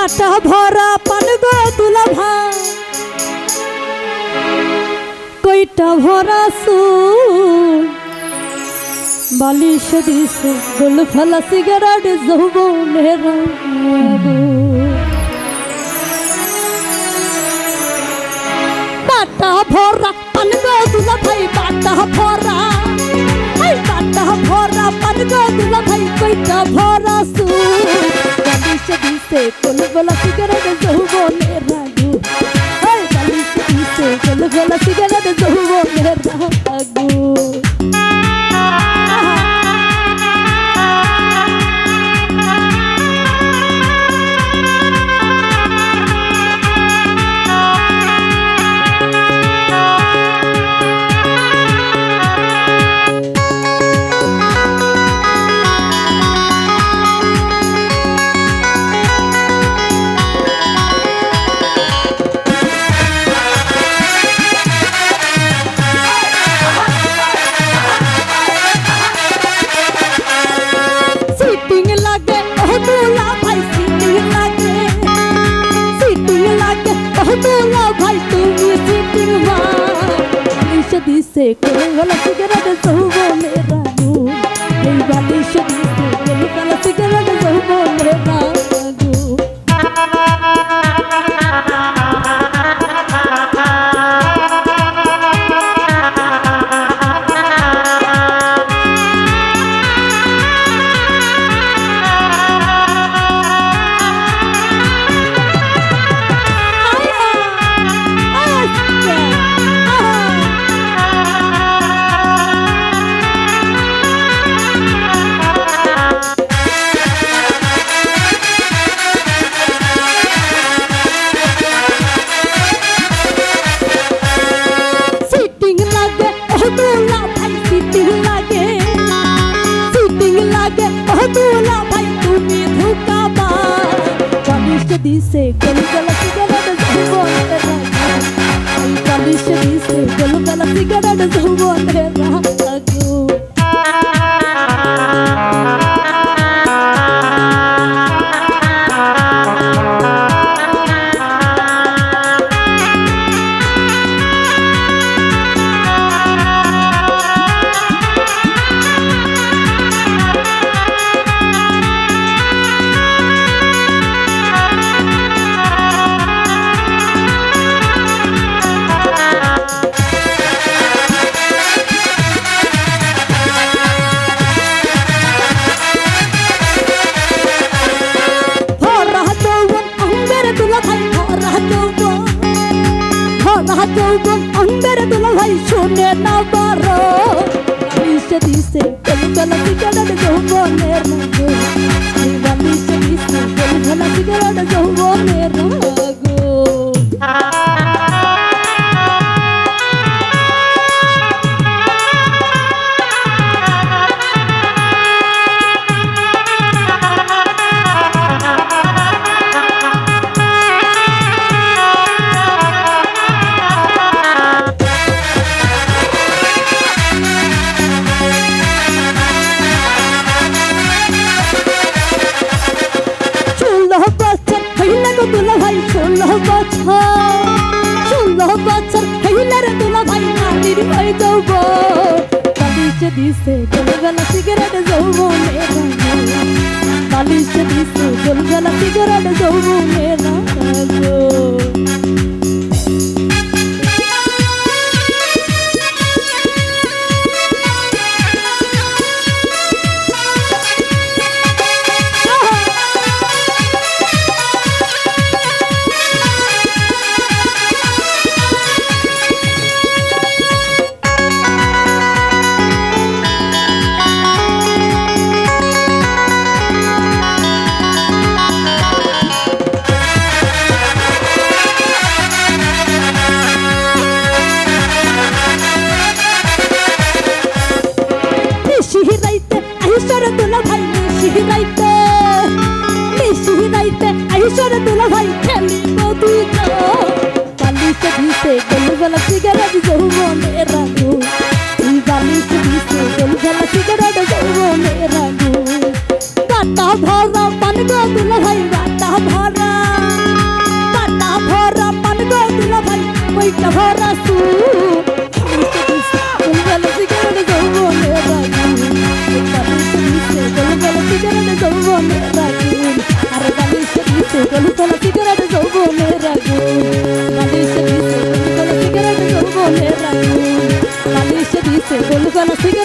ভরা পান গো ভাই। কইটা ভরা সুর। বালিশ দিছে, গোল ফলা সিগারেট যৌবনের বাটা ভরা পান গো দুলা ভাই ভরা। বাটা ভরা পান গো কইটা ভরা বালিশ দিছে গোল ফলা সিগারেট বালিশ দিছে করে গলা সিগারেট যৌবনে রাগু লাগে ও দুলা ভাই তুমি ধুকাবা বালিশ দিছে গল গলা সিগারেট যৌবনে রাগু বালিশ দিছে গল গলা সিগারেট যৌবনে রাগু ভাই, শুনে না বারো। দিছে দিছে গল গলা সিগারেট যৌবনের বালিশে দিছে গল গলা সিগারেট যৌবনের হয়ে যাব বালিশ দিছে গোলগলা সিগারেট যৌবনে বালিশ দিছে গোলগলা সিগারেট যৌবনে রাগো বালিশ দিছে